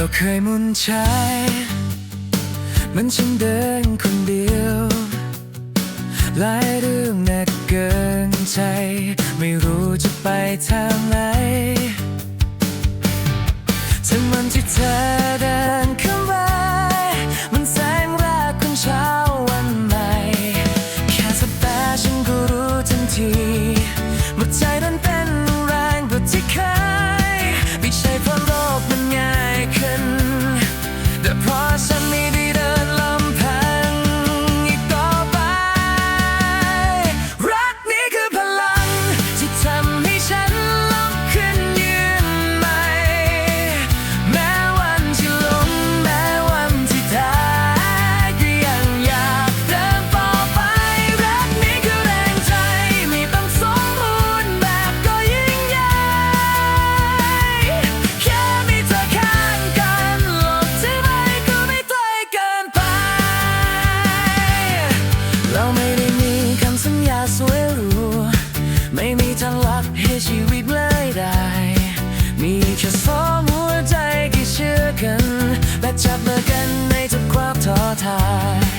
เราเคยมุนใช้มันฉันเดินคนเดียว หลายเรื่องหนักเกินใจ ไม่รู้จะไปทางไหนทั้งวันที่เธอ ชีวิตเลยได้ มีแค่สองหัวใจที่เชื่อกัน และจับมือกันในทุกความท้อทาย